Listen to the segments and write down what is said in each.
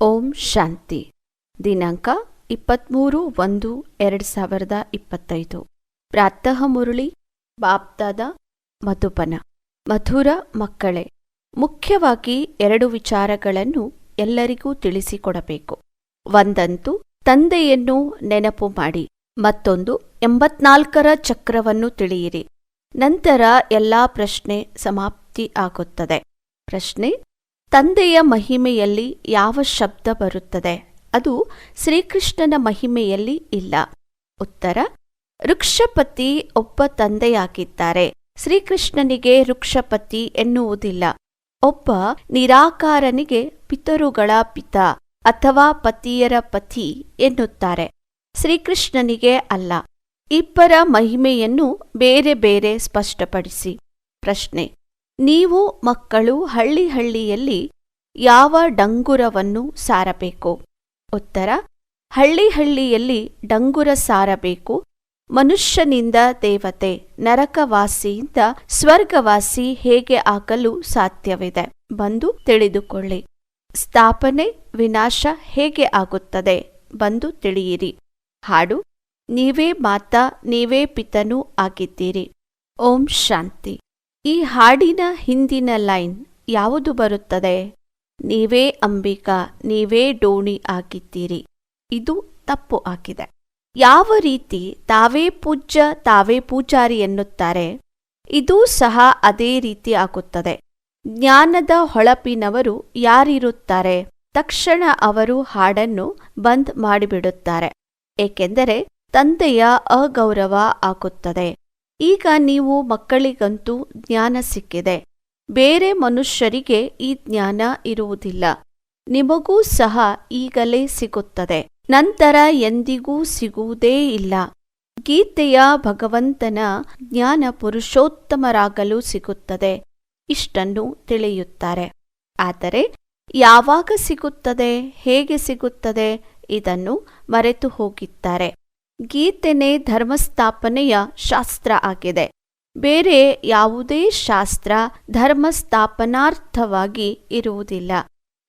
ಓಂ ಶಾಂತಿ. ದಿನಾಂಕ ಇಪ್ಪತ್ತ್ಮೂರು ಒಂದು ಎರಡು ಸಾವಿರದ ಇಪ್ಪತ್ತೈದು. ಪ್ರಾತಃ ಮುರುಳಿ ಬಾಪ್ದಾದ ಮಧುಪನ. ಮಧುರ ಮಕ್ಕಳೇ, ಮುಖ್ಯವಾಗಿ ಎರಡು ವಿಚಾರಗಳನ್ನು ಎಲ್ಲರಿಗೂ ತಿಳಿಸಿಕೊಡಬೇಕು. ಒಂದಂತೂ ತಂದೆಯನ್ನು ನೆನಪು ಮಾಡಿ, ಮತ್ತೊಂದು ಎಂಬತ್ನಾಲ್ಕರ ಚಕ್ರವನ್ನು ತಿಳಿಯಿರಿ. ನಂತರ ಎಲ್ಲಾ ಪ್ರಶ್ನೆ ಸಮಾಪ್ತಿ ಆಗುತ್ತದೆ. ಪ್ರಶ್ನೆ ತಂದೆಯ ಮಹಿಮೆಯಲ್ಲಿ ಯಾವ ಶಬ್ದ ಬರುತ್ತದೆ? ಅದು ಶ್ರೀಕೃಷ್ಣನ ಮಹಿಮೆಯಲ್ಲಿ ಇಲ್ಲ. ಉತ್ತರ ವೃಕ್ಷಪತಿ ಒಬ್ಬ ತಂದೆಯಾಗಿದ್ದಾರೆ. ಶ್ರೀಕೃಷ್ಣನಿಗೆ ವೃಕ್ಷಪತಿ ಎನ್ನುವುದಿಲ್ಲ. ಒಬ್ಬ ನಿರಾಕಾರನಿಗೆ ಪಿತರುಗಳ ಪಿತ ಅಥವಾ ಪತಿಯರ ಪತಿ ಎನ್ನುತ್ತಾರೆ. ಶ್ರೀಕೃಷ್ಣನಿಗೆ ಅಲ್ಲ. ಇಬ್ಬರ ಮಹಿಮೆಯನ್ನು ಬೇರೆ ಬೇರೆ ಸ್ಪಷ್ಟಪಡಿಸಿ. ಪ್ರಶ್ನೆ, ನೀವು ಮಕ್ಕಳು ಹಳ್ಳಿ ಹಳ್ಳಿಯಲ್ಲಿ ಯಾವ ಡಂಗುರವನ್ನು ಸಾರಬೇಕು? ಉತ್ತರ, ಹಳ್ಳಿ ಹಳ್ಳಿಯಲ್ಲಿ ಡಂಗುರ ಸಾರಬೇಕು. ಮನುಷ್ಯನಿಂದ ದೇವತೆ, ನರಕವಾಸಿಯಿಂದ ಸ್ವರ್ಗವಾಸಿ ಹೇಗೆ ಆಗಲು ಸಾಧ್ಯವಿದೆ? ಬಂದು ತಿಳಿದುಕೊಳ್ಳಿ. ಸ್ಥಾಪನೆ ವಿನಾಶ ಹೇಗೆ ಆಗುತ್ತದೆ? ಬಂದು ತಿಳಿಯಿರಿ. ಹಾಡು, ನೀವೇ ಮಾತಾ, ನೀವೇ ಪಿತನೂ ಆಗಿದ್ದೀರಿ. ಓಂ ಶಾಂತಿ. ಈ ಹಾಡಿನ ಹಿಂದಿನ ಲೈನ್ ಯಾವುದು ಬರುತ್ತದೆ? ನೀವೇ ಅಂಬಿಕಾ, ನೀವೇ ಡೋಣಿ ಆಗಿದ್ದೀರಿ ಇದು ತಪ್ಪು ಆಗಿದೆ. ಯಾವ ರೀತಿ ತಾವೇ ಪೂಜ್ಯ, ತಾವೇ ಪೂಜಾರಿ ಎನ್ನುತ್ತಾರೆ, ಇದೂ ಸಹ ಅದೇ ರೀತಿ ಆಗುತ್ತದೆ. ಜ್ಞಾನದ ಹೊಳಪಿನವರು ಯಾರಿರುತ್ತಾರೆ, ತಕ್ಷಣ ಅವರು ಹಾಡನ್ನು ಬಂದ್ ಮಾಡಿಬಿಡುತ್ತಾರೆ. ಏಕೆಂದರೆ ತಂದೆಯ ಅಗೌರವ ಆಗುತ್ತದೆ. ಈಗ ನೀವು ಮಕ್ಕಳಿಗಂತೂ ಜ್ಞಾನ ಸಿಕ್ಕಿದೆ. ಬೇರೆ ಮನುಷ್ಯರಿಗೆ ಈ ಜ್ಞಾನ ಇರುವುದಿಲ್ಲ. ನಿಮಗೂ ಸಹ ಈಗಲೇ ಸಿಗುತ್ತದೆ. ನಂತರ ಎಂದಿಗೂ ಸಿಗುವುದೇ ಇಲ್ಲ. ಗೀತೆಯ ಭಗವಂತನ ಜ್ಞಾನ ಪುರುಷೋತ್ತಮರಾಗಲು ಸಿಗುತ್ತದೆ. ಇಷ್ಟನ್ನು ತಿಳಿಯುತ್ತಾರೆ. ಆದರೆ, ಯಾವಾಗ ಸಿಗುತ್ತದೆ, ಹೇಗೆ ಸಿಗುತ್ತದೆ, ಇದನ್ನು ಮರೆತು ಹೋಗಿದ್ದಾರೆ ಗೀತೆನೇ ಧರ್ಮಸ್ಥಾಪನೆಯ ಶಾಸ್ತ್ರ ಆಗಿದೆ. ಬೇರೆ ಯಾವುದೇ ಶಾಸ್ತ್ರ ಧರ್ಮಸ್ಥಾಪನಾರ್ಥವಾಗಿ ಇರುವುದಿಲ್ಲ.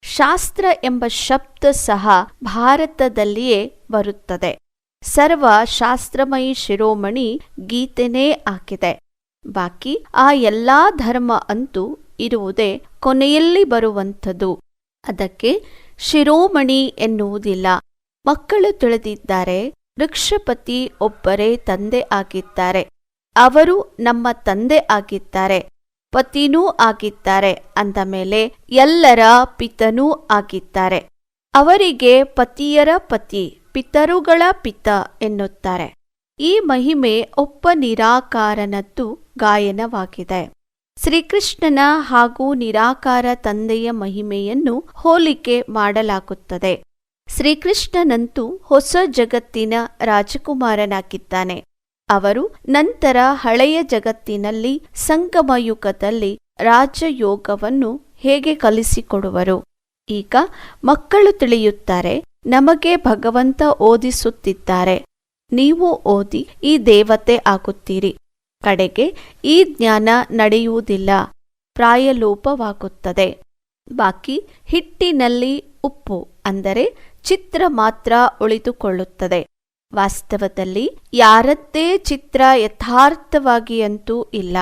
ಶಾಸ್ತ್ರ ಎಂಬ ಶಬ್ದ ಸಹ ಭಾರತದಲ್ಲಿಯೇ ಬರುತ್ತದೆ. ಸರ್ವ ಶಾಸ್ತ್ರಮಯಿ ಶಿರೋಮಣಿ ಗೀತೆನೇ ಆಗಿದೆ. ಬಾಕಿ ಆ ಎಲ್ಲಾ ಧರ್ಮ ಅಂತೂ ಇರುವುದೇ ಕೊನೆಯಲ್ಲಿ ಬರುವಂಥದ್ದು. ಅದಕ್ಕೆ ಶಿರೋಮಣಿ ಎನ್ನುವುದಿಲ್ಲ. ಮಕ್ಕಳು ತಿಳಿದಿದ್ದಾರೆ, ವೃಕ್ಷಪತಿ ಒಬ್ಬರೇ ತಂದೆ ಆಗಿದ್ದಾರೆ. ಅವರು ನಮ್ಮ ತಂದೆ ಆಗಿದ್ದಾರೆ, ಪತಿನೂ ಆಗಿದ್ದಾರೆ ಅಂದ ಮೇಲೆ ಎಲ್ಲರ ಪಿತನೂ ಆಗಿದ್ದಾರೆ. ಅವರಿಗೆ ಪತಿಯರ ಪತಿ, ಪಿತರುಗಳ ಪಿತ ಎನ್ನುತ್ತಾರೆ. ಈ ಮಹಿಮೆ ಒಪ್ಪ ನಿರಾಕಾರನದ್ದು ಗಾಯನವಾಗಿದೆ. ಶ್ರೀಕೃಷ್ಣನ ಹಾಗೂ ನಿರಾಕಾರ ತಂದೆಯ ಮಹಿಮೆಯನ್ನು ಹೋಲಿಕೆ ಮಾಡಲಾಗುತ್ತದೆ. ಶ್ರೀಕೃಷ್ಣನಂತೂ ಹೊಸ ಜಗತ್ತಿನ ರಾಜಕುಮಾರನಾಗಿದ್ದಾನೆ. ಅವರು ನಂತರ ಹಳೆಯ ಜಗತ್ತಿನಲ್ಲಿ ಸಂಗಮಯುಗದಲ್ಲಿ ರಾಜಯೋಗವನ್ನು ಹೇಗೆ ಕಲಿಸಿಕೊಡುವರು? ಈಗ ಮಕ್ಕಳು ತಿಳಿಯುತ್ತಾರೆ, ನಮಗೆ ಭಗವಂತ ಓದಿಸುತ್ತಿದ್ದಾರೆ. ನೀವು ಓದಿ ಈ ದೇವತೆ ಆಗುತ್ತೀರಿ. ಕಡೆಗೆ ಈ ಜ್ಞಾನ ನಡೆಯುವುದಿಲ್ಲ. ಪ್ರಾಯಲೋಪವಾಗುತ್ತದೆ. ಬಾಕಿ ಹಿಟ್ಟಿನಲ್ಲಿ ಉಪ್ಪು, ಅಂದರೆ ಚಿತ್ರ ಮಾತ್ರ ಉಳಿದುಕೊಳ್ಳುತ್ತದೆ. ವಾಸ್ತವದಲ್ಲಿ ಯಾರದ್ದೇ ಚಿತ್ರ ಯಥಾರ್ಥವಾಗಿಯಂತೂ ಇಲ್ಲ.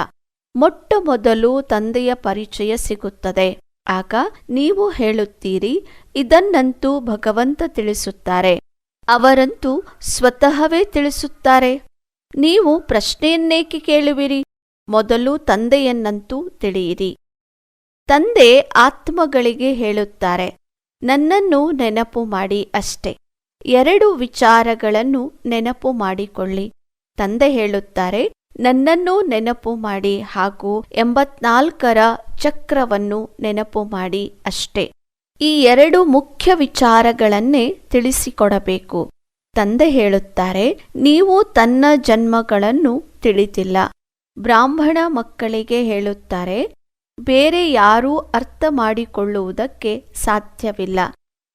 ಮೊಟ್ಟ ಮೊದಲು ತಂದೆಯ ಪರಿಚಯ ಸಿಗುತ್ತದೆ. ಆಗ ನೀವು ಹೇಳುತ್ತೀರಿ, ಇದನ್ನಂತೂ ಭಗವಂತ ತಿಳಿಸುತ್ತಾರೆ. ಅವರಂತೂ ಸ್ವತಃವೇ ತಿಳಿಸುತ್ತಾರೆ. ನೀವು ಪ್ರಶ್ನೆಯನ್ನೇಕೆ ಕೇಳುವಿರಿ? ಮೊದಲು ತಂದೆಯನ್ನಂತೂ ತಿಳಿಯಿರಿ. ತಂದೆ ಆತ್ಮಗಳಿಗೆ ಹೇಳುತ್ತಾರೆ, ನನ್ನನ್ನು ನೆನಪು ಮಾಡಿ ಅಷ್ಟೆ. ಎರಡು ವಿಚಾರಗಳನ್ನು ನೆನಪು ಮಾಡಿಕೊಳ್ಳಿ. ತಂದೆ ಹೇಳುತ್ತಾರೆ, ನನ್ನನ್ನು ನೆನಪು ಮಾಡಿ ಹಾಗೂ ಎಂಬತ್ನಾಲ್ಕರ ಚಕ್ರವನ್ನು ನೆನಪು ಮಾಡಿ ಅಷ್ಟೇ. ಈ ಎರಡು ಮುಖ್ಯ ವಿಚಾರಗಳನ್ನೇ ತಿಳಿಸಿಕೊಡಬೇಕು. ತಂದೆ ಹೇಳುತ್ತಾರೆ, ನೀವು ತನ್ನ ಜನ್ಮಗಳನ್ನು ತಿಳಿದಿಲ್ಲ. ಬ್ರಾಹ್ಮಣ ಮಕ್ಕಳಿಗೆ ಹೇಳುತ್ತಾರೆ, ಬೇರೆ ಯಾರೂ ಅರ್ಥ ಮಾಡಿಕೊಳ್ಳುವುದಕ್ಕೆ ಸಾಧ್ಯವಿಲ್ಲ.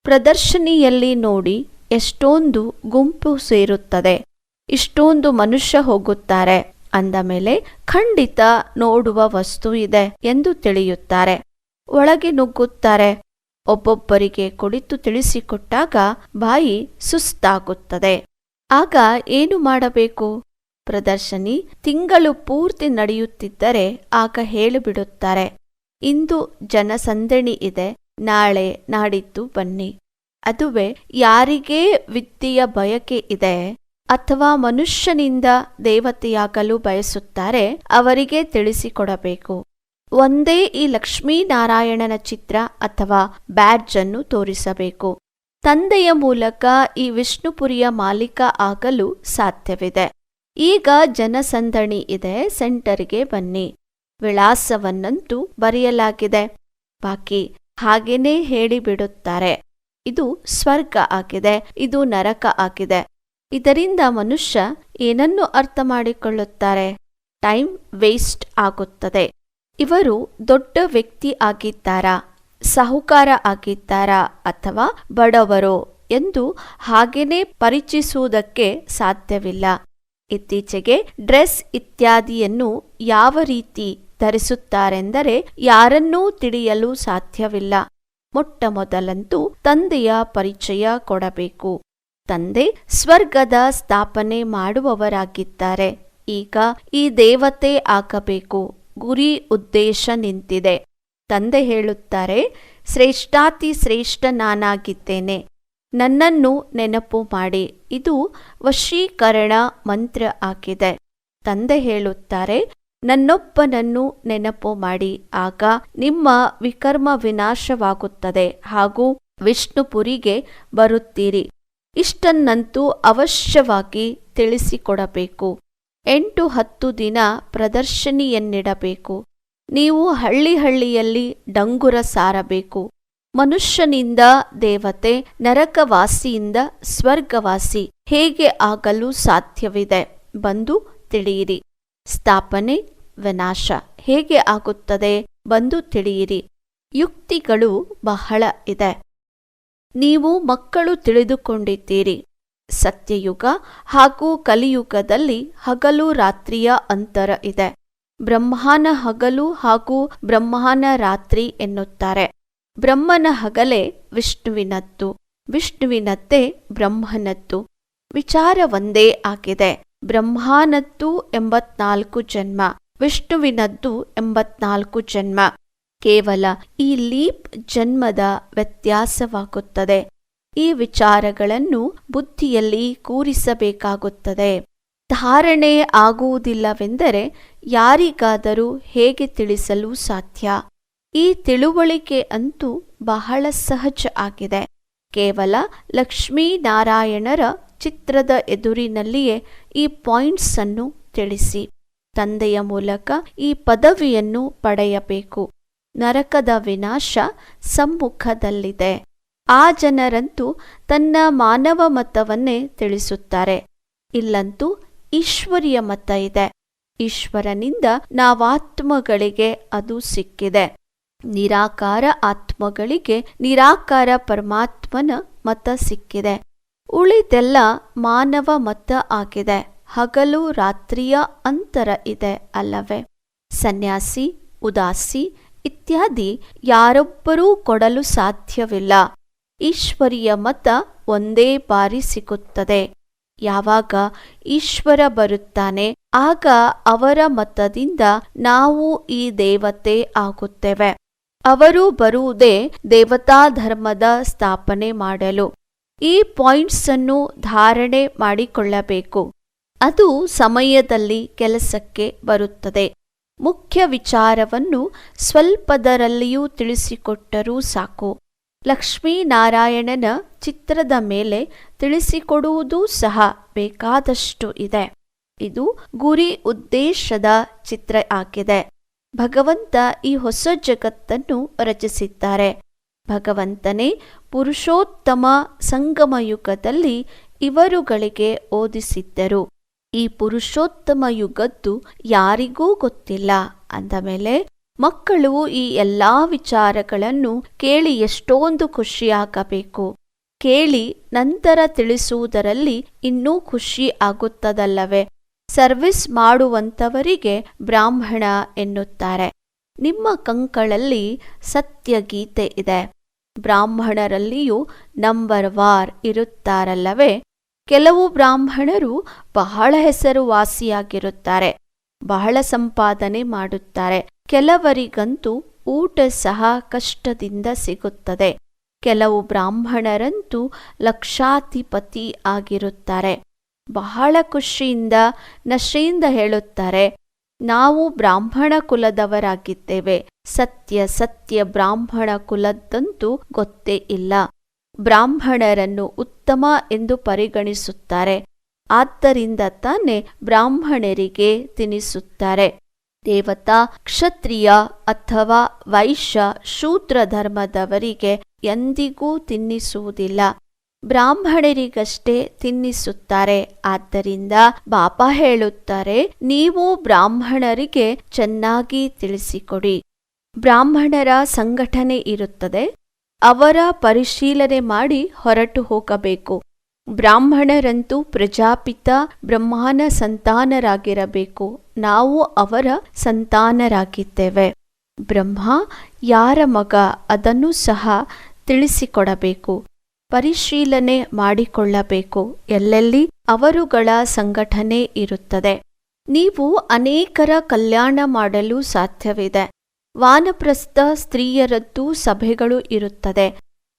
ಪ್ರದರ್ಶನಿಯಲ್ಲಿ ನೋಡಿ ಎಷ್ಟೊಂದು ಗುಂಪು ಸೇರುತ್ತದೆ. ಇಷ್ಟೊಂದು ಮನುಷ್ಯ ಹೋಗುತ್ತಾರೆ. ಅಂದ ಮೇಲೆ ಖಂಡಿತ ನೋಡುವ ವಸ್ತು ಇದೆ ಎಂದು ತಿಳಿಯುತ್ತಾರೆ. ಒಳಗೆ ನುಗ್ಗುತ್ತಾರೆ. ಒಬ್ಬೊಬ್ಬರಿಗೆ ಕುಳಿತು ತಿಳಿಸಿಕೊಟ್ಟಾಗ ಬಾಯಿ ಸುಸ್ತಾಗುತ್ತದೆ. ಆಗ ಏನು ಮಾಡಬೇಕು? ಪ್ರದರ್ಶನಿ ತಿಂಗಳು ಪೂರ್ತಿ ನಡೆಯುತ್ತಿದ್ದರೆ ಆಗ ಹೇಳಿಬಿಡುತ್ತಾರೆ. ಇಂದು ಜನಸಂದಣಿ ಇದೆ. ನಾಳೆ ನಾಡಿದ್ದು ಬನ್ನಿ. ಅದುವೇ ಯಾರಿಗೆ ವಿದ್ಯೆಯ ಬಯಕೆ ಇದೆ ಅಥವಾ ಮನುಷ್ಯನಿಂದ ದೇವತೆಯಾಗಲು ಬಯಸುತ್ತಾರೆ ಅವರಿಗೆ ತಿಳಿಸಿಕೊಡಬೇಕು. ಒಂದೇ ಈ ಲಕ್ಷ್ಮೀನಾರಾಯಣನ ಚಿತ್ರ ಅಥವಾ ಬ್ಯಾಡ್ಜ್ ಅನ್ನು ತೋರಿಸಬೇಕು. ತಂದೆಯ ಮೂಲಕ ಈ ವಿಷ್ಣುಪುರಿಯ ಮಾಲೀಕ ಆಗಲು ಸಾಧ್ಯವಿದೆ. ಈಗ ಜನಸಂದಣಿ ಇದೆ, ಸೆಂಟರ್ಗೆ ಬನ್ನಿ. ವಿಳಾಸವನ್ನಂತೂ ಬರೆಯಲಾಗಿದೆ. ಬಾಕಿ ಹಾಗೇನೇ ಹೇಳಿಬಿಡುತ್ತಾರೆ. ಇದು ಸ್ವರ್ಗ ಆಗಿದೆ, ಇದು ನರಕ ಆಗಿದೆ. ಇದರಿಂದ ಮನುಷ್ಯ ಏನನ್ನು ಅರ್ಥ ಮಾಡಿಕೊಳ್ಳುತ್ತಾರೆ ಟೈಮ್ ವೇಸ್ಟ್ ಆಗುತ್ತದೆ. ಇವರು ದೊಡ್ಡ ವ್ಯಕ್ತಿ ಆಗಿದ್ದಾರಾ? ಸಾಹುಕಾರ ಆಗಿದ್ದಾರಾ ಅಥವಾ ಬಡವರು ಎಂದು ಹಾಗೇನೆ ಪರಿಚಯಿಸುವುದಕ್ಕೆ ಸಾಧ್ಯವಿಲ್ಲ. ಇತ್ತೀಚೆಗೆ ಡ್ರೆಸ್ ಇತ್ಯಾದಿಯನ್ನು ಯಾವ ರೀತಿ ಧರಿಸುತ್ತಾರೆಂದರೆ ಯಾರನ್ನೂ ತಿಳಿಯಲು ಸಾಧ್ಯವಿಲ್ಲ. ಮೊಟ್ಟ ಮೊದಲಂತೂ ತಂದೆಯ ಪರಿಚಯ ಕೊಡಬೇಕು. ತಂದೆ ಸ್ವರ್ಗದ ಸ್ಥಾಪನೆ ಮಾಡುವವರಾಗಿದ್ದಾರೆ. ಈಗ ಈ ದೇವತೆ ಆಗಬೇಕು. ಗುರಿ ಉದ್ದೇಶ ನಿಂತಿದೆ. ತಂದೆ ಹೇಳುತ್ತಾರೆ, ಶ್ರೇಷ್ಠಾತಿ ಶ್ರೇಷ್ಠ ನಾನಾಗಿದ್ದೇನೆ. ನನ್ನನ್ನು ನೆನಪು ಮಾಡಿ. ಇದು ವಶೀಕರಣ ಮಂತ್ರ ಆಗಿದೆ. ತಂದೆ ಹೇಳುತ್ತಾರೆ ನನ್ನೊಬ್ಬನನ್ನು ನೆನಪು ಮಾಡಿ, ಆಗ ನಿಮ್ಮ ವಿಕರ್ಮ ವಿನಾಶವಾಗುತ್ತದೆ ಹಾಗೂ ವಿಷ್ಣುಪುರಿಗೆ ಬರುತ್ತೀರಿ. ಇಷ್ಟನ್ನಂತೂ ಅವಶ್ಯವಾಗಿ ತಿಳಿಸಿಕೊಡಬೇಕು. ಎಂಟು ಹತ್ತು ದಿನ ಪ್ರದರ್ಶನಿಯನ್ನಿಡಬೇಕು. ನೀವು ಹಳ್ಳಿ ಹಳ್ಳಿಯಲ್ಲಿ ಡಂಗುರ ಸಾರಬೇಕು. ಮನುಷ್ಯನಿಂದ ದೇವತೆ, ನರಕವಾಸಿಯಿಂದ ಸ್ವರ್ಗವಾಸಿ, ಹೇಗೆ ಆಗಲು ಸಾಧ್ಯವಿದೆ? ಬಂದು ತಿಳಿಯಿರಿ. ಸ್ಥಾಪನೆ, ವಿನಾಶ ಹೇಗೆ ಆಗುತ್ತದೆ ಬಂದು ತಿಳಿಯಿರಿ. ಯುಕ್ತಿಗಳು ಬಹಳ ಇದೆ. ನೀವು ಮಕ್ಕಳು ತಿಳಿದುಕೊಂಡಿದ್ದೀರಿ. ಸತ್ಯಯುಗ ಹಾಗೂ ಕಲಿಯುಗದಲ್ಲಿ ಹಗಲು ರಾತ್ರಿಯ ಅಂತರ ಇದೆ. ಬ್ರಹ್ಮನ ಹಗಲು ಹಾಗೂ ಬ್ರಹ್ಮನ ರಾತ್ರಿ ಎನ್ನುತ್ತಾರೆ. ಬ್ರಹ್ಮನ ಹಗಲೇ ವಿಷ್ಣುವಿನದ್ದು. ವಿಷ್ಣುವಿನದ್ದೇ ಬ್ರಹ್ಮನದ್ದು. ವಿಚಾರ ಒಂದೇ ಆಗಿದೆ. ಬ್ರಹ್ಮಾನದ್ದು ಎಂಬತ್ನಾಲ್ಕು ಜನ್ಮ, ವಿಷ್ಣುವಿನದ್ದು ಎಂಬತ್ನಾಲ್ಕು ಜನ್ಮ. ಕೇವಲ ಈ ಲೀಪ್ ಜನ್ಮದ ವ್ಯತ್ಯಾಸವಾಗುತ್ತದೆ. ಈ ವಿಚಾರಗಳನ್ನು ಬುದ್ಧಿಯಲ್ಲಿ ಕೂರಿಸಬೇಕಾಗುತ್ತದೆ. ಧಾರಣೆ ಆಗುವುದಿಲ್ಲವೆಂದರೆ ಯಾರಿಗಾದರೂ ಹೇಗೆ ತಿಳಿಸಲು ಸಾಧ್ಯ? ಈ ತಿಳುವಳಿಕೆ ಅಂತೂ ಬಹಳ ಸಹಜ ಆಗಿದೆ. ಕೇವಲ ಲಕ್ಷ್ಮೀನಾರಾಯಣರ ಚಿತ್ರದ ಎದುರಿನಲ್ಲಿಯೇ ಈ ಪಾಯಿಂಟ್ಸ್ ಅನ್ನು ತಿಳಿಸಿ. ತಂದೆಯ ಮೂಲಕ ಈ ಪದವಿಯನ್ನು ಪಡೆಯಬೇಕು. ನರಕದ ವಿನಾಶ ಸಮ್ಮುಖದಲ್ಲಿದೆ. ಆ ಜನರಂತೂ ತನ್ನ ಮಾನವ ಮತವನ್ನೇ ತಿಳಿಸುತ್ತಾರೆ. ಇಲ್ಲಂತೂ ಈಶ್ವರಿಯ ಮತ ಇದೆ. ಈಶ್ವರನಿಂದ ನಾವಾತ್ಮಗಳಿಗೆ ಅದು ಸಿಕ್ಕಿದೆ. ನಿರಾಕಾರ ಆತ್ಮಗಳಿಗೆ ನಿರಾಕಾರ ಪರಮಾತ್ಮನ ಮತ ಸಿಕ್ಕಿದೆ. ಉಳಿದೆಲ್ಲ ಮಾನವ ಮತ ಆಗಿದೆ. ಹಗಲು ರಾತ್ರಿಯ ಅಂತರ ಇದೆ ಅಲ್ಲವೇ? ಸನ್ಯಾಸಿ, ಉದಾಸಿ ಇತ್ಯಾದಿ ಯಾರೊಬ್ಬರೂ ಕೊಡಲು ಸಾಧ್ಯವಿಲ್ಲ. ಈಶ್ವರಿಯ ಮತ ಒಂದೇ ಬಾರಿ ಸಿಗುತ್ತದೆ. ಯಾವಾಗ ಈಶ್ವರ ಬರುತ್ತಾನೆ, ಆಗ ಅವರ ಮತದಿಂದ ನಾವು ಈ ದೇವತೆ ಆಗುತ್ತೇವೆ. ಅವರು ಬರುವುದೇ ದೇವತಾ ಧರ್ಮದ ಸ್ಥಾಪನೆ ಮಾಡಲು. ಈ ಪಾಯಿಂಟ್ಸ್ ಅನ್ನು ಧಾರಣೆ ಮಾಡಿಕೊಳ್ಳಬೇಕು. ಅದು ಸಮಯದಲ್ಲಿ ಕೆಲಸಕ್ಕೆ ಬರುತ್ತದೆ. ಮುಖ್ಯ ವಿಚಾರವನ್ನು ಸ್ವಲ್ಪದರಲ್ಲಿಯೂ ತಿಳಿಸಿಕೊಟ್ಟರೂ ಸಾಕು. ಲಕ್ಷ್ಮೀನಾರಾಯಣನ ಚಿತ್ರದ ಮೇಲೆ ತಿಳಿಸಿಕೊಡುವುದೂ ಸಹ ಬೇಕಾದಷ್ಟು ಇದೆ. ಇದು ಗುರಿ ಉದ್ದೇಶದ ಚಿತ್ರ ಆಗಿದೆ. ಭಗವಂತ ಈ ಹೊಸ ಜಗತ್ತನ್ನು ರಚಿಸಿದ್ದಾರೆ. ಭಗವಂತನೇ ಪುರುಷೋತ್ತಮ ಸಂಗಮ ಯುಗದಲ್ಲಿ ಇವರುಗಳಿಗೆ ಓದಿಸಿದ್ದರು. ಈ ಪುರುಷೋತ್ತಮ ಯುಗದ್ದು ಯಾರಿಗೂ ಗೊತ್ತಿಲ್ಲ. ಅಂದಮೇಲೆ ಮಕ್ಕಳು ಈ ಎಲ್ಲಾ ವಿಚಾರಗಳನ್ನು ಕೇಳಿ ಎಷ್ಟೊಂದು ಖುಷಿಯಾಗಬೇಕು. ಕೇಳಿ ನಂತರ ತಿಳಿಸುವುದರಲ್ಲಿ ಇನ್ನೂ ಖುಷಿ ಆಗುತ್ತದಲ್ಲವೇ? ಸರ್ವಿಸ್ ಮಾಡುವಂಥವರಿಗೆ ಬ್ರಾಹ್ಮಣ ಎನ್ನುತ್ತಾರೆ. ನಿಮ್ಮ ಕಂಕಳಲ್ಲಿ ಸತ್ಯಗೀತೆ ಇದೆ. ಬ್ರಾಹ್ಮಣರಲ್ಲಿಯೂ ನಂಬರ್ ವಾರ್ ಇರುತ್ತಾರಲ್ಲವೇ? ಕೆಲವು ಬ್ರಾಹ್ಮಣರು ಬಹಳ ಹೆಸರುವಾಸಿಯಾಗಿರುತ್ತಾರೆ, ಬಹಳ ಸಂಪಾದನೆ ಮಾಡುತ್ತಾರೆ. ಕೆಲವರಿಗಂತೂ ಊಟ ಸಹ ಕಷ್ಟದಿಂದ ಸಿಗುತ್ತದೆ. ಕೆಲವು ಬ್ರಾಹ್ಮಣರಂತೂ ಲಕ್ಷಾಧಿಪತಿ ಆಗಿರುತ್ತಾರೆ. ಬಹಳ ಖುಷಿಯಿಂದ ನಶೆಯಿಂದ ಹೇಳುತ್ತಾರೆ, ನಾವು ಬ್ರಾಹ್ಮಣ ಕುಲದವರಾಗಿದ್ದೇವೆ. ಸತ್ಯ ಸತ್ಯ ಬ್ರಾಹ್ಮಣ ಕುಲದ್ದಂತೂ ಗೊತ್ತೇ ಇಲ್ಲ. ಬ್ರಾಹ್ಮಣರನ್ನು ಉತ್ತಮ ಎಂದು ಪರಿಗಣಿಸುತ್ತಾರೆ. ಆದ್ದರಿಂದ ತಾನೇ ಬ್ರಾಹ್ಮಣರಿಗೆ ತಿನಿಸುತ್ತಾರೆ. ದೇವತಾ, ಕ್ಷತ್ರಿಯ ಅಥವಾ ವೈಶ್ಯ ಶೂದ್ರ ಧರ್ಮದವರಿಗೆ ಎಂದಿಗೂ ತಿನ್ನಿಸುವುದಿಲ್ಲ. ಬ್ರಾಹ್ಮಣರಿಗಷ್ಟೇ ತಿನ್ನಿಸುತ್ತಾರೆ. ಆದ್ದರಿಂದ ಬಾಪ ಹೇಳುತ್ತಾರೆ, ನೀವು ಬ್ರಾಹ್ಮಣರಿಗೆ ಚೆನ್ನಾಗಿ ತಿಳಿಸಿಕೊಡಿ. ಬ್ರಾಹ್ಮಣರ ಸಂಘಟನೆ ಇರುತ್ತದೆ. ಅವರ ಪರಿಶೀಲನೆ ಮಾಡಿ ಹೊರಟು ಹೋಗಬೇಕು. ಬ್ರಾಹ್ಮಣರಂತೂ ಪ್ರಜಾಪಿತ ಬ್ರಹ್ಮಾನ ಸಂತಾನರಾಗಿರಬೇಕು. ನಾವು ಅವರ ಸಂತಾನರಾಗಿದ್ದೇವೆ. ಬ್ರಹ್ಮ ಯಾರ ಮಗ ಅದನ್ನು ಸಹ ತಿಳಿಸಿಕೊಡಬೇಕು. ಪರಿಶೀಲನೆ ಮಾಡಿಕೊಳ್ಳಬೇಕು. ಎಲ್ಲೆಲ್ಲಿ ಅವರುಗಳ ಸಂಘಟನೆ ಇರುತ್ತದೆ. ನೀವು ಅನೇಕರ ಕಲ್ಯಾಣ ಮಾಡಲು ಸಾಧ್ಯವಿದೆ. ವಾನಪ್ರಸ್ಥ ಸ್ತ್ರೀಯರದ್ದು ಸಭೆಗಳು ಇರುತ್ತದೆ.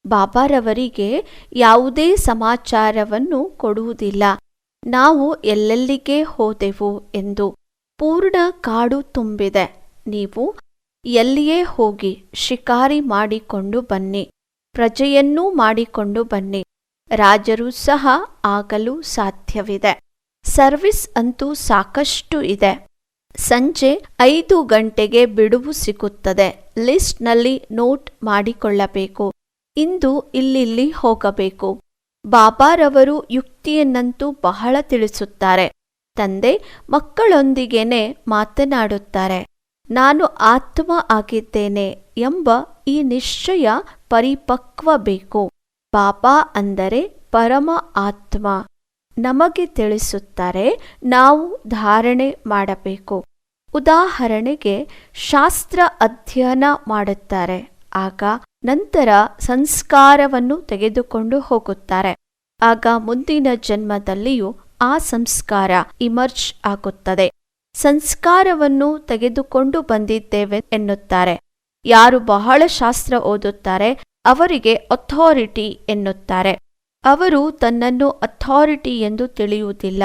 ಬಾಬಾರವರಿಗೆ ಯಾವುದೇ ಸಮಾಚಾರವನ್ನು ಕೊಡುವುದಿಲ್ಲ. ನಾವು ಎಲ್ಲೆಲ್ಲಿಗೆ ಹೋದೆವು ಎಂದು ಪೂರ್ಣ ಕಾಡು ತುಂಬಿದೆ. ನೀವು ಎಲ್ಲಿಯೇ ಹೋಗಿ ಶಿಕಾರಿ ಮಾಡಿಕೊಂಡು ಬನ್ನಿ. ಪ್ರಜೆಯನ್ನೂ ಮಾಡಿಕೊಂಡು ಬನ್ನಿ. ರಾಜರು ಸಹ ಆಗಲು ಸಾಧ್ಯವಿದೆ. ಸರ್ವಿಸ್ ಅಂತೂ ಸಾಕಷ್ಟು ಇದೆ. ಸಂಜೆ ಐದು ಗಂಟೆಗೆ ಬಿಡುವು ಸಿಗುತ್ತದೆ. ಲಿಸ್ಟ್ನಲ್ಲಿ ನೋಟ್ ಮಾಡಿಕೊಳ್ಳಬೇಕು. ಇಂದು ಇಲ್ಲಿಲ್ಲಿ ಹೋಗಬೇಕು. ಬಾಬಾರವರು ಯುಕ್ತಿಯನ್ನಂತೂ ಬಹಳ ತಿಳಿಸುತ್ತಾರೆ. ತಂದೆ ಮಕ್ಕಳೊಂದಿಗೇನೆ ಮಾತನಾಡುತ್ತಾರೆ. ನಾನು ಆತ್ಮ ಆಗಿದ್ದೇನೆ ಎಂಬ ಈ ನಿಶ್ಚಯ ಪರಿಪಕ್ವ ಬೇಕು ಪಾಪ ಅಂದರೆ ಪರಮ ಆತ್ಮ. ನಮಗೆ ತಿಳಿಸುತ್ತಾರೆ ನಾವು ಧಾರಣೆ ಮಾಡಬೇಕು. ಉದಾಹರಣೆಗೆ ಶಾಸ್ತ್ರ ಅಧ್ಯಯನ ಮಾಡುತ್ತಾರೆ. ಆಗ ನಂತರ ಸಂಸ್ಕಾರವನ್ನು ತೆಗೆದುಕೊಂಡು ಹೋಗುತ್ತಾರೆ. ಆಗ ಮುಂದಿನ ಜನ್ಮದಲ್ಲಿಯೂ ಆ ಸಂಸ್ಕಾರ ಇಮರ್ಜ್ ಆಗುತ್ತದೆ. ಸಂಸ್ಕಾರವನ್ನು ತೆಗೆದುಕೊಂಡು ಬಂದಿದ್ದೇವೆ ಎನ್ನುತ್ತಾರೆ. ಯಾರು ಬಹಳ ಶಾಸ್ತ್ರ ಓದುತ್ತಾರೆ, ಅವರಿಗೆ ಅಥಾರಿಟಿ ಎನ್ನುತ್ತಾರೆ. ಅವರು ತನ್ನನ್ನು ಅಥಾರಿಟಿ ಎಂದು ತಿಳಿಯುವುದಿಲ್ಲ.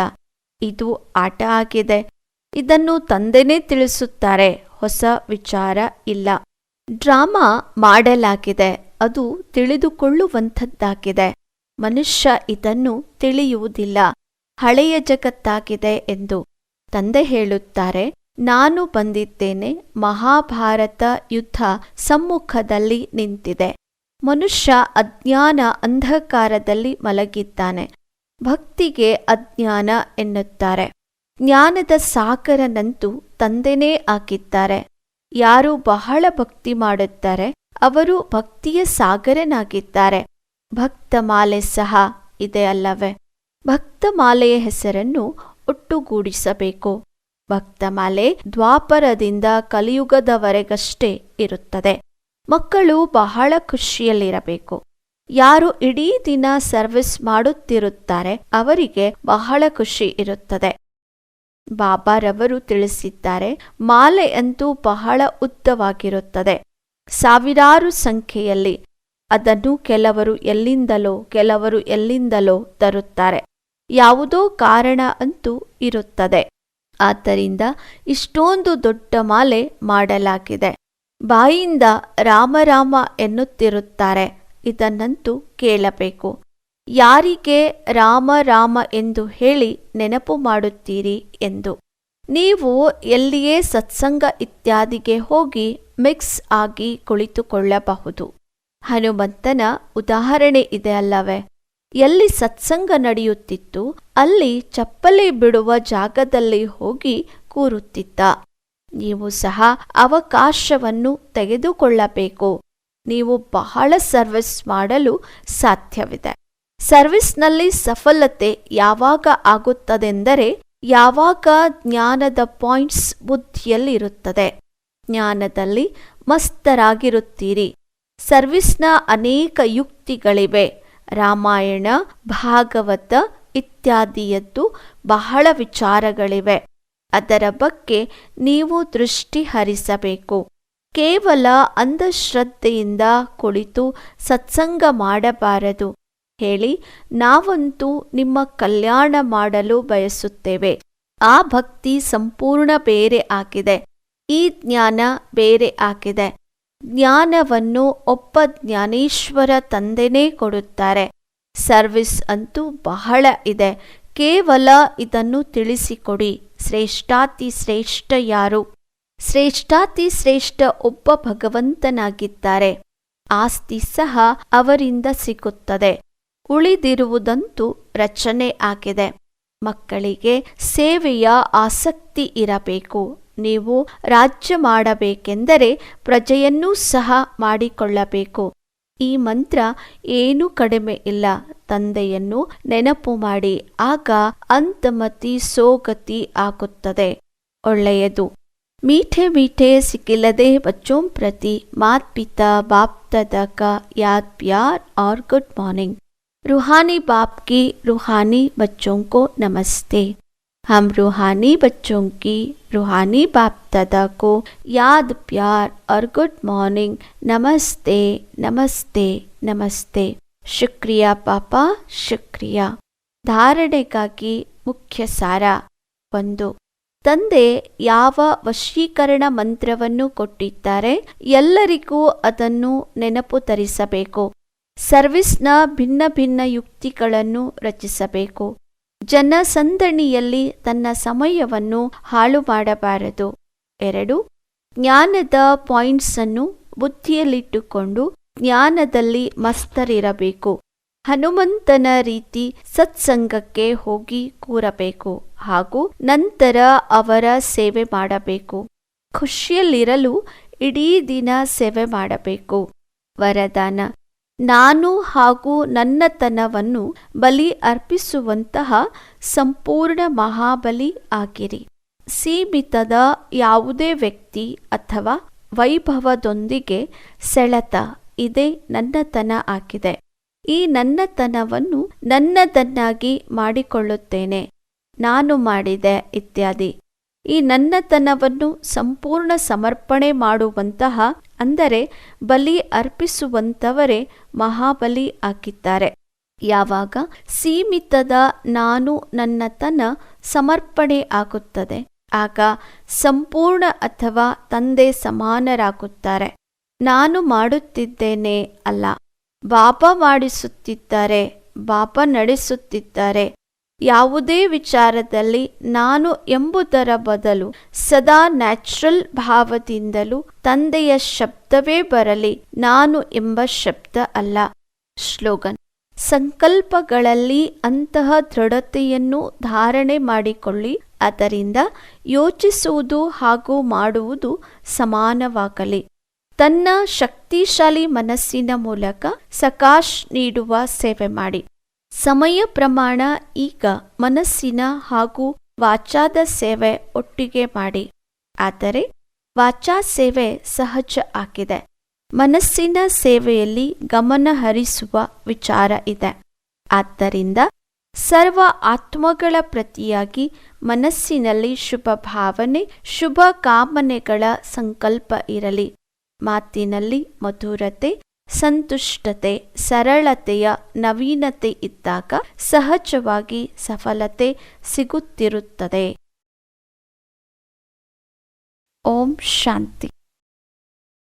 ಇದು ಆಟ ಆಗಿದೆ. ಇದನ್ನು ತಂದೆನೇ ತಿಳಿಸುತ್ತಾರೆ. ಹೊಸ ವಿಚಾರ ಇಲ್ಲ. ಡ್ರಾಮಾ ಮಾಡಲಾಗಿದೆ. ಅದು ತಿಳಿದುಕೊಳ್ಳುವಂಥದ್ದಾಗಿದೆ. ಮನುಷ್ಯ ಇದನ್ನು ತಿಳಿಯುವುದಿಲ್ಲ. ಹಳೆಯ ಜಗತ್ತಾಗಿದೆ ಎಂದು ತಂದೆ ಹೇಳುತ್ತಾರೆ. ನಾನು ಬಂದಿದ್ದೇನೆ ಮಹಾಭಾರತ ಯುದ್ಧ ಸಮ್ಮುಖದಲ್ಲಿ ನಿಂತಿದೆ. ಮನುಷ್ಯ ಅಜ್ಞಾನ ಅಂಧಕಾರದಲ್ಲಿ ಮಲಗಿದ್ದಾನೆ. ಭಕ್ತಿಗೆ ಅಜ್ಞಾನ ಎನ್ನುತ್ತಾರೆ. ಜ್ಞಾನದ ಸಾಗರನಂತೂ ತಂದೆನೇ ಆಗಿದ್ದಾರೆ. ಯಾರು ಬಹಳ ಭಕ್ತಿ ಮಾಡುತ್ತಾರೆ, ಅವರು ಭಕ್ತಿಯ ಸಾಗರನಾಗಿದ್ದಾರೆ. ಭಕ್ತಮಾಲೆ ಸಹ ಇದೆ ಅಲ್ಲವೇ? ಭಕ್ತಮಾಲೆಯ ಹೆಸರನ್ನು ಒಟ್ಟುಗೂಡಿಸಬೇಕು. ಭಕ್ತಮಾಲೆ ದ್ವಾಪರದಿಂದ ಕಲಿಯುಗದವರೆಗಷ್ಟೇ ಇರುತ್ತದೆ. ಮಕ್ಕಳು ಬಹಳ ಖುಷಿಯಲ್ಲಿರಬೇಕು. ಯಾರು ಇಡೀ ದಿನ ಸರ್ವಿಸ್ ಮಾಡುತ್ತಿರುತ್ತಾರೆ, ಅವರಿಗೆ ಬಹಳ ಖುಷಿ ಇರುತ್ತದೆ. ಬಾಬಾರವರು ತಿಳಿಸಿದ್ದಾರೆ, ಮಾಲೆ ಅಂತೂ ಬಹಳ ಉದ್ದವಾಗಿರುತ್ತದೆ. ಸಾವಿರಾರು ಸಂಖ್ಯೆಯಲ್ಲಿ ಅದನ್ನು ಕೆಲವರು ಎಲ್ಲಿಂದಲೋ ಕೆಲವರು ಎಲ್ಲಿಂದಲೋ ತರುತ್ತಾರೆ. ಯಾವುದೋ ಕಾರಣ ಅಂತೂ ಇರುತ್ತದೆ. ಆದ್ದರಿಂದ ಇಷ್ಟೊಂದು ದೊಡ್ಡ ಮಾಲೆ ಮಾಡಲಾಗಿದೆ. ಬಾಯಿಂದ ರಾಮರಾಮ ಎನ್ನುತ್ತಿರುತ್ತಾರೆ. ಇದನ್ನಂತೂ ಕೇಳಬೇಕು. ಯಾರಿಗೆ ರಾಮ ರಾಮ ಎಂದು ಹೇಳಿ ನೆನಪು ಮಾಡುತ್ತೀರಿ ಎಂದು. ನೀವು ಎಲ್ಲಿಯೇ ಸತ್ಸಂಗ ಇತ್ಯಾದಿಗೆ ಹೋಗಿ ಮಿಕ್ಸ್ ಆಗಿ ಕುಳಿತುಕೊಳ್ಳಬಹುದು. ಹನುಮಂತನ ಉದಾಹರಣೆ ಇದೆ ಅಲ್ಲವೇ? ಎಲ್ಲಿ ಸತ್ಸಂಗ ನಡೆಯುತ್ತಿತ್ತು, ಅಲ್ಲಿ ಚಪ್ಪಲಿ ಬಿಡುವ ಜಾಗದಲ್ಲಿ ಹೋಗಿ ಕೂರುತ್ತಿದ್ದ. ನೀವು ಸಹ ಅವಕಾಶವನ್ನು ತೆಗೆದುಕೊಳ್ಳಬೇಕು. ನೀವು ಬಹಳ ಸರ್ವಿಸ್ ಮಾಡಲು ಸಾಧ್ಯವಿದೆ. ಸರ್ವಿಸ್ನಲ್ಲಿ ಸಫಲತೆ ಯಾವಾಗ ಆಗುತ್ತದೆಂದರೆ, ಯಾವಾಗ ಜ್ಞಾನದ ಪಾಯಿಂಟ್ಸ್ ಬುದ್ಧಿಯಲ್ಲಿರುತ್ತದೆ. ಜ್ಞಾನದಲ್ಲಿ ಮಸ್ತರಾಗಿರುತ್ತೀರಿ. ಸರ್ವಿಸ್ನ ಅನೇಕ ಯುಕ್ತಿಗಳಿವೆ. ರಾಮಾಯಣ, ಭಾಗವತ ಇತ್ಯಾದಿಯದ್ದು ಬಹಳ ವಿಚಾರಗಳಿವೆ. ಅದರ ಬಗ್ಗೆ ನೀವು ದೃಷ್ಟಿ ಹರಿಸಬೇಕು. ಕೇವಲ ಅಂಧಶ್ರದ್ಧೆಯಿಂದ ಕುಳಿತು ಸತ್ಸಂಗ ಮಾಡಬಾರದು. ಹೇಳಿ, ನಾವಂತೂ ನಿಮ್ಮ ಕಲ್ಯಾಣ ಮಾಡಲು ಬಯಸುತ್ತೇವೆ. ಆ ಭಕ್ತಿ ಸಂಪೂರ್ಣ ಬೇರೆ ಆಗಿದೆ. ಈ ಜ್ಞಾನ ಬೇರೆ ಆಗಿದೆ. ಜ್ಞಾನವನ್ನು ಒಬ್ಬ ಜ್ಞಾನೇಶ್ವರ ತಂದೆನೇ ಕೊಡುತ್ತಾರೆ. ಸರ್ವಿಸ್ ಅಂತೂ ಬಹಳ ಇದೆ. ಕೇವಲ ಇದನ್ನು ತಿಳಿಸಿಕೊಡಿ. ಶ್ರೇಷ್ಠಾತಿ ಶ್ರೇಷ್ಠ ಯಾರು? ಶ್ರೇಷ್ಠಾತಿ ಶ್ರೇಷ್ಠ ಒಬ್ಬ ಭಗವಂತನಾಗಿದ್ದಾರೆ. ಆಸ್ತಿ ಸಹ ಅವರಿಂದ ಸಿಗುತ್ತದೆ ಉಳಿದಿರುವುದಂತೂ ರಚನೆ ಆಗಿದೆ. ಮಕ್ಕಳಿಗೆ ಸೇವೆಯ ಆಸಕ್ತಿ ಇರಬೇಕು. ನೀವು ರಾಜ್ಯ ಮಾಡಬೇಕೆಂದರೆ ಪ್ರಜೆಯನ್ನೂ ಸಹ ಮಾಡಿಕೊಳ್ಳಬೇಕು. ಈ ಮಂತ್ರ ಏನೂ ಕಡಿಮೆ ಇಲ್ಲ. ತಂದೆಯನ್ನು ನೆನಪು ಮಾಡಿ, ಆಗ ಅಂತಮತಿ ಸೋಗತಿ ಆಗುತ್ತದೆ. ಒಳ್ಳೆಯದು. ಮೀಠೆ ಮೀಠೆ ಸಿಕ್ಕಿಲ್ಲದೆ ಬಚ್ಚೋಂ ಪ್ರತಿ ಮಾತ್ಪಿತ ಬಾಪ್ ತದಕ ಯಾದ್ ಪ್ಯಾರ್ ಆರ್ ಗುಡ್ ಮಾರ್ನಿಂಗ್. ರುಹಾನಿ ಬಾಪ್ ಕಿ ರುಹಾನಿ ಬಚ್ಚೋಂ ಕೋ ನಮಸ್ತೆ. हम रूहानी बच्चों की रूहानी बाप दादा को याद प्यार और गुड मॉर्निंग नमस्ते नमस्ते नमस्ते शुक्रिया पापा शुक्रिया ಧಾರಣೆಗಾಗಿ ಮುಖ್ಯ ಸಾರ ಒಂದು ತಂದೆ ಯಾವ ವಶೀಕರಣ ಮಂತ್ರವನ್ನು ಕೊಟ್ಟಿದ್ದಾರೆ ಎಲ್ಲರಿಗೂ ಅದನ್ನು ನೆನಪು ತರಿಸಬೇಕು ಸರ್ವಿಸ್ನ ಭಿನ್ನ ಭಿನ್ನ ಯುಕ್ತಿಗಳನ್ನು ರಚಿಸಬೇಕು ಜನಸಂದಣಿಯಲ್ಲಿ ತನ್ನ ಸಮಯವನ್ನು ಹಾಳು ಮಾಡಬಾರದು ಎರಡು, ಜ್ಞಾನದ ಪಾಯಿಂಟ್ಸ್ ಅನ್ನು ಬುದ್ಧಿಯಲ್ಲಿಟ್ಟುಕೊಂಡು ಜ್ಞಾನದಲ್ಲಿ ಮಸ್ತರಿರಬೇಕು. ಹನುಮಂತನ ರೀತಿ ಸತ್ಸಂಗಕ್ಕೆ ಹೋಗಿ ಕೂರಬೇಕು ಹಾಗೂ ನಂತರ ಅವರ ಸೇವೆ ಮಾಡಬೇಕು. ಖುಷಿಯಲ್ಲಿರಲು ಇಡೀ ದಿನ ಸೇವೆ ಮಾಡಬೇಕು. ವರದಾನ ನಾನು ಹಾಗೂ ನನ್ನತನವನ್ನು ಬಲಿ ಅರ್ಪಿಸುವಂತಹ ಸಂಪೂರ್ಣ ಮಹಾಬಲಿ ಆಗಿರಿ. ಸೀಮಿತದ ಯಾವುದೇ ವ್ಯಕ್ತಿ ಅಥವಾ ವೈಭವದೊಂದಿಗೆ ಸೆಳೆತ ಇದೇ ನನ್ನತನ ಆಗಿದೆ. ಈ ನನ್ನತನವನ್ನು ನನ್ನದನ್ನಾಗಿ ಮಾಡಿಕೊಳ್ಳುತ್ತೇನೆ. ನಾನು ಮಾಡಿದೆ ಇತ್ಯಾದಿ. ಈ ನನ್ನತನವನ್ನು ಸಂಪೂರ್ಣ ಸಮರ್ಪಣೆ ಮಾಡುವಂತಹ ಅಂದರೆ ಬಲಿ ಅರ್ಪಿಸುವಂಥವರೇ ಮಹಾಬಲಿ ಆಗಿದ್ದಾರೆ ಯಾವಾಗ? ಸೀಮಿತದ ನಾನು ನನ್ನತನ ಸಮರ್ಪಣೆ ಆಗುತ್ತದೆ ಆಗ ಸಂಪೂರ್ಣ ಅಥವಾ ತಂದೆ ಸಮಾನರಾಗುತ್ತಾರೆ. ನಾನು ಮಾಡುತ್ತಿದ್ದೇನೆ ಅಲ್ಲ. ಬಾಪ ಮಾಡಿಸುತ್ತಿದ್ದಾರೆ ಬಾಪ ನಡೆಸುತ್ತಿದ್ದಾರೆ. ಯಾವುದೇ ವಿಚಾರದಲ್ಲಿ ನಾನು ಎಂಬುದರ ಬದಲು ಸದಾ ನ್ಯಾಚುರಲ್ ಭಾವದಿಂದಲೂ ತಂದೆಯ ಶಬ್ದವೇ ಬರಲಿ ನಾನು ಎಂಬ ಶಬ್ದ ಅಲ್ಲ. ಶ್ಲೋಗನ್. ಸಂಕಲ್ಪಗಳಲ್ಲಿ ಅಂತಹ ದೃಢತೆಯನ್ನು ಧಾರಣೆ ಮಾಡಿಕೊಳ್ಳಿ. ಅದರಿಂದ ಯೋಚಿಸುವುದು ಹಾಗೂ ಮಾಡುವುದು ಸಮಾನವಾಗಲಿ. ತನ್ನ ಶಕ್ತಿಶಾಲಿ ಮನಸ್ಸಿನ ಮೂಲಕ ಸಕಾಶ್ ನೀಡುವ ಸೇವೆ ಮಾಡಿ. ಸಮಯ ಪ್ರಮಾಣ ಈಗ ಮನಸ್ಸಿನ ಹಾಗೂ ವಾಚಾದ ಸೇವೆ ಒಟ್ಟಿಗೆ ಮಾಡಿ. ಆದರೆ ವಾಚಾ ಸೇವೆ ಸಹಜ ಆಗಿದೆ. ಮನಸ್ಸಿನ ಸೇವೆಯಲ್ಲಿ ಗಮನ ಹರಿಸುವ ವಿಚಾರ ಇದೆ. ಆದ್ದರಿಂದ ಸರ್ವ ಆತ್ಮಗಳ ಪ್ರತಿಯಾಗಿ ಮನಸ್ಸಿನಲ್ಲಿ ಶುಭ ಭಾವನೆ, ಶುಭ ಕಾಮನೆಗಳ ಸಂಕಲ್ಪ ಇರಲಿ. ಮಾತಿನಲ್ಲಿ ಮಧುರತೆ ಸಂತುಷ್ಟತೆ ಸರಳತೆಯ ನವೀನತೆ ಇದ್ದಾಗ ಸಹಜವಾಗಿ ಸಫಲತೆ ಸಿಗುತ್ತಿರುತ್ತದೆ. ಓಂ ಶಾಂತಿ.